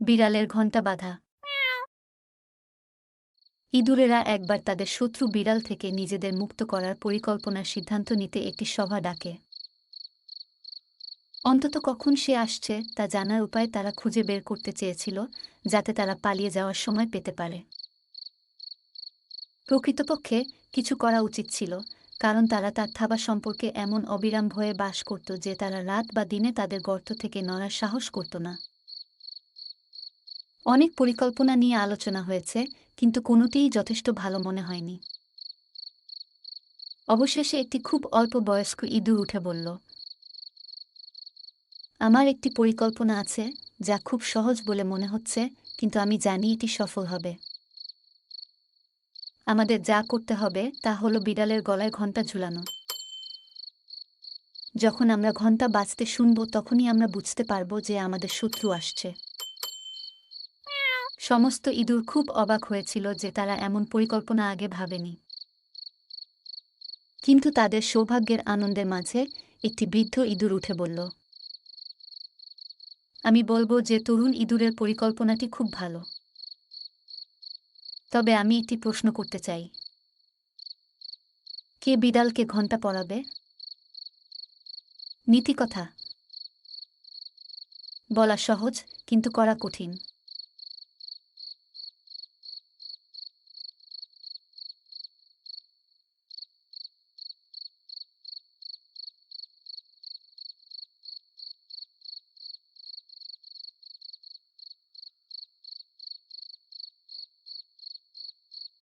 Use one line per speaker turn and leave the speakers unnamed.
বিড়ালের ঘণ্টা বাঁধা। ইঁদুরেরা একবার তাদের শত্রু বিড়াল থেকে নিজেদের মুক্ত করার পরিকল্পনার সিদ্ধান্ত নিতে একটি সভা ডাকে। অন্তত কখন সে আসছে, তা জানার উপায় তারা খুঁজে বের করতে চেয়েছিল, যাতে তারা পালিয়ে যাওয়ার সময় পেতে পারে। প্রকৃতপক্ষে কিছু করা উচিত ছিল, কারণ তারা তার থাবা সম্পর্কে এমন অবিরাম ভয়ে বাস করত যে তারা রাত বা দিনে তাদের গর্ত থেকে নড়ার সাহস করত না। অনেক পরিকল্পনা নিয়ে আলোচনা হয়েছে, কিন্তু কোনোটিই যথেষ্ট ভালো মনে হয়নি। অবশেষে একটি খুব অল্প বয়স্ক ইঁদুর উঠে বলল, আমার একটি পরিকল্পনা আছে, যা খুব সহজ বলে মনে হচ্ছে, কিন্তু আমি জানি এটি সফল হবে। আমাদের যা করতে হবে, তা হলো বিড়ালের গলায় ঘণ্টা ঝুলানো। যখন আমরা ঘণ্টা বাজতে শুনব, তখনই আমরা বুঝতে পারব যে আমাদের শত্রু আসছে। সমস্ত ইঁদুর খুব অবাক হয়েছিল যে তারা এমন পরিকল্পনা আগে ভাবেনি। কিন্তু তাদের সৌভাগ্যের আনন্দের মাঝে একটি বৃদ্ধ ইঁদুর উঠে বলল, আমি বলব যে তরুণ ইঁদুরের পরিকল্পনাটি খুব ভালো। তবে আমি একটি প্রশ্ন করতে চাই। কে বিড়ালকে ঘণ্টা পড়াবে নীতিকথা। বলা সহজ, কিন্তু করা কঠিন।